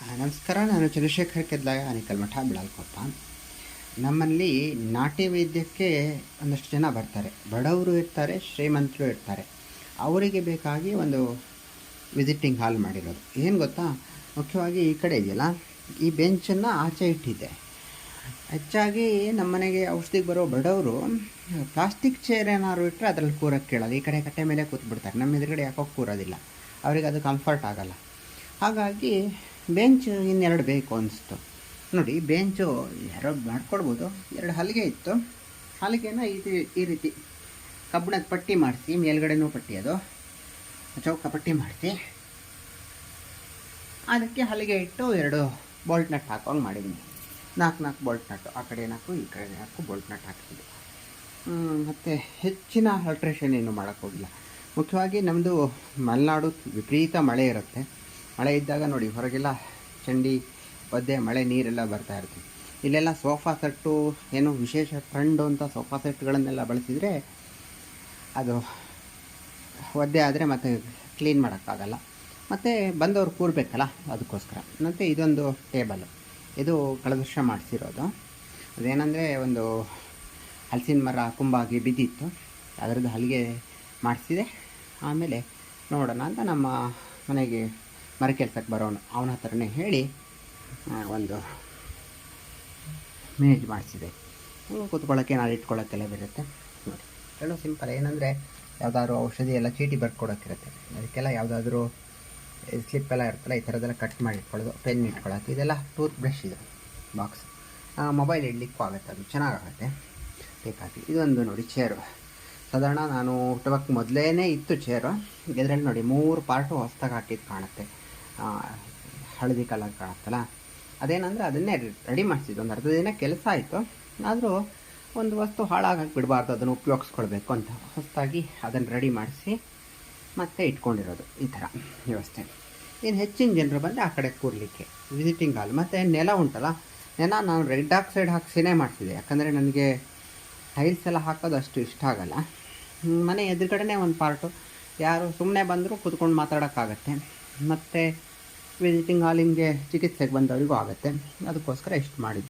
ನಮಸ್ಕಾರ, ನಾನು ಚಂದ್ರಶೇಖರ್ ಕೆದ್ಲಾಯ ಅನಿಕಲ್ ಮಠ ಬಿಳಾಲ್ಕೊಪ್ಪ. ನಮ್ಮಲ್ಲಿ ನಾಟಿ ವೈದ್ಯಕ್ಕೆ ಒಂದಷ್ಟು ಜನ ಬರ್ತಾರೆ. ಬಡವರು ಇರ್ತಾರೆ, ಶ್ರೀಮಂತರು ಇರ್ತಾರೆ. ಅವರಿಗೆ ಬೇಕಾಗಿ ಒಂದು ವಿಸಿಟಿಂಗ್ ಹಾಲ್ ಮಾಡಿರೋದು. ಏನು ಗೊತ್ತಾ? ಮುಖ್ಯವಾಗಿ ಈ ಕಡೆ ಇದೆಯಲ್ಲ, ಈ ಬೆಂಚನ್ನು ಆಚೆ ಇಟ್ಟಿದ್ದೆ. ಹೆಚ್ಚಾಗಿ ನಮ್ಮನೆಗೆ ಔಷಧಿಗೆ ಬರೋ ಬಡವರು ಪ್ಲಾಸ್ಟಿಕ್ ಚೇರ್ ಏನಾದ್ರು ಇಟ್ಟರೆ ಅದರಲ್ಲಿ ಕೂರಕ್ಕೆ ಕೇಳೋದು. ಈ ಕಡೆ ಕಟ್ಟೆ ಮೇಲೆ ಕೂತ್ಬಿಡ್ತಾರೆ. ನಮ್ಮ ಎದುರುಗಡೆ ಯಾಕೋ ಕೂರೋದಿಲ್ಲ. ಅವರಿಗೆ ಅದು ಕಂಫರ್ಟ್ ಆಗೋಲ್ಲ. ಹಾಗಾಗಿ ಬೆಂಚ್ ಇನ್ನೆರಡು ಬೇಕು ಅನಿಸ್ತು. ನೋಡಿ, ಬೆಂಚು ಎರಡು ಮಾಡ್ಕೊಡ್ಬೋದು. ಎರಡು ಹಲಿಗೆ ಇತ್ತು. ಹಲಿಗೆನ ಇದು ಈ ರೀತಿ ಕಬ್ಬಿಣದ ಪಟ್ಟಿ ಮಾಡಿಸಿ, ಮೇಲ್ಗಡೆನೂ ಪಟ್ಟಿ ಅದು. ಚೌಕ ಪಟ್ಟಿ ಮಾಡಿಸಿ. ಅದಕ್ಕೆ ಹಲಿಗೆ ಇಟ್ಟು ಎರಡು ಬೋಲ್ಟ್ ನಟ್ ಹಾಕೊಂಡು ಮಾಡಿದ್ದೀನಿ ನಾಲ್ಕು ನಾಲ್ಕು ಬೋಲ್ಟ್ ನಟ್ಟು ಆ ಕಡೆ ನಾಲ್ಕು, ಈ ಕಡೆ ನಾಲ್ಕು ಬೋಲ್ಟ್ ನಟ್ ಹಾಕ್ತಿದ್ದೆ ಮತ್ತು ಹೆಚ್ಚಿನ ಆಲ್ಟ್ರೇಷನ್ ಏನು ಮಾಡೋಕ್ಕೋಗಿಲ್ಲ ಮುಖ್ಯವಾಗಿ ನಮ್ಮದು ಮಲೆನಾಡು ವಿಪರೀತ ಮಳೆ ಇರುತ್ತೆ. ಮಳೆ ಇದ್ದಾಗ ನೋಡಿ, ಹೊರಗೆಲ್ಲ ಚಂಡಿ, ಒದ್ದೆ, ಮಳೆ, ನೀರೆಲ್ಲ ಬರ್ತಾ ಇರುತ್ತೆ. ಇಲ್ಲೆಲ್ಲ ಸೋಫಾ ಸೆಟ್ಟು, ಏನು ವಿಶೇಷ ಟ್ರೆಂಡು ಅಂತ ಸೋಫಾ ಸೆಟ್ಗಳನ್ನೆಲ್ಲ ಬಳಸಿದರೆ ಅದು ಒದ್ದೆ ಆದರೆ ಮತ್ತೆ ಕ್ಲೀನ್ ಮಾಡೋಕ್ಕಾಗಲ್ಲ. ಮತ್ತು ಬಂದವ್ರು ಕೂರಬೇಕಲ್ಲ, ಅದಕ್ಕೋಸ್ಕರ. ಮತ್ತು ಇದೊಂದು ಟೇಬಲ್. ಇದು ಕಳೆದ ವರ್ಷ ಮಾಡಿಸಿರೋದು. ಅದೇನೆಂದರೆ ಒಂದು ಹಲಸಿನ ಮರ ಕುಂಬಾಗಿ ಬಿದ್ದಿತ್ತು. ಅದರದ್ದು ಹಲಿಗೆ ಮಾಡಿಸಿದೆ. ಆಮೇಲೆ ನೋಡೋಣ ಅಂತ ನಮ್ಮ ಮನೆಗೆ ಮರ ಕೆಲ್ಸಕ್ಕೆ ಬರೋನು ಅವನ ಹತ್ರನೇ ಹೇಳಿ ಒಂದು ಮೇಜ್ ಮಾಡಿಸಿದೆ. ಕೂತ್ಕೊಳ್ಳೋಕ್ಕೆ ನಾಳೆ ಇಟ್ಕೊಳ್ಳೋಕ್ಕೆಲ್ಲ ಬಿಡುತ್ತೆ ನೋಡಿ, ಹೇಳೋ ಸಿಂಪಲ್ ಏನಂದರೆ ಯಾವುದಾದ್ರು ಔಷಧಿ ಎಲ್ಲ ಚೀಟಿ ಬರ್ಕೊಡೋಕ್ಕಿರುತ್ತೆ ಅದಕ್ಕೆಲ್ಲ ಯಾವುದಾದ್ರೂ ಸ್ಲಿಪ್ ಎಲ್ಲ ಇರುತ್ತಲ್ಲ, ಈ ಥರದ್ದೆಲ್ಲ ಕಟ್ ಮಾಡಿ ಇಟ್ಕೊಳ್ಳೋದು ಪೆನ್ ಇಟ್ಕೊಳ್ಳೋಕೆ. ಇದೆಲ್ಲ ಟೂತ್ ಬ್ರಷ್ ಇದು ಬಾಕ್ಸ್ ಮೊಬೈಲ್ ಇಡ್ಲಿಕ್ಕೂ ಆಗುತ್ತೆ, ಅದು ಚೆನ್ನಾಗಾಗುತ್ತೆ. ಬೇಕಾಗಿ. ಇದೊಂದು ನೋಡಿ ಚೇರು ಸಾಧಾರಣ ನಾನು ಹುಟ್ಟುವಕ್ಕೆ ಮೊದಲೇ ಇತ್ತು ಚೇರು ಇದರಲ್ಲಿ ನೋಡಿ ಮೂರು ಪಾರ್ಟು ಹೊಸ್ದಾಗಿ ಹಾಕಿದ್ದು ಕಾಣುತ್ತೆ. ಹಳದಿ ಕಲರ್ ಕಾಣುತ್ತಲ್ಲ? ಅದೇನಂದರೆ ಅದನ್ನೇ ರೆಡಿ ಮಾಡಿಸಿದ್ದು. ಒಂದು ಅರ್ಧ ದಿನ ಕೆಲಸ ಆಯಿತು. ಆದರೂ ಒಂದು ವಸ್ತು ಹಾಳಾಗಕ್ಕೆ ಬಿಡಬಾರ್ದು. ಅದನ್ನು ಉಪಯೋಗಿಸ್ಕೊಳ್ಬೇಕು ಅಂತ. ಹೊಸದಾಗಿ ಅದನ್ನು ರೆಡಿ ಮಾಡಿಸಿ ಮತ್ತೆ ಇಟ್ಕೊಂಡಿರೋದು. ಈ ಥರ. ವ್ಯವಸ್ಥೆ. ಇನ್ನು ಹೆಚ್ಚಿನ ಜನರು ಬಂದರೆ ಆ ಕಡೆ ಕೂರಲಿಕ್ಕೆ. ವಿಸಿಟಿಂಗ್ ಹಾಲ್ ಮತ್ತು ನೆಲ ಉಂಟಲ್ಲ? ನೆಲ ನಾನು ರೆಡ್ ಆಕ್ಸೈಡ್ ಹಾಕ್ಸಿನೇ ಮಾಡಿಸಿದೆ. ಯಾಕಂದರೆ ನನಗೆ ಟೈಲ್ಸ್ ಎಲ್ಲ ಹಾಕೋದು ಅಷ್ಟು ಇಷ್ಟ ಆಗಲ್ಲ. ಮನೆ ಎದುರುಗಡೆನೇ ಒಂದು ಪಾರ್ಟು ಯಾರು ಸುಮ್ಮನೆ ಬಂದರೂ ಕೂತ್ಕೊಂಡು ಮಾತಾಡೋಕ್ಕಾಗತ್ತೆ. ಮತ್ತು ವಿಸಿಟಿಂಗ್ ಹಾಲಿಂಗೆ ಚಿಕಿತ್ಸೆಗೆ ಬಂದವರಿಗೂ ಆಗುತ್ತೆ. ಅದಕ್ಕೋಸ್ಕರ ಇಷ್ಟು ಮಾಡಿದ್ದು.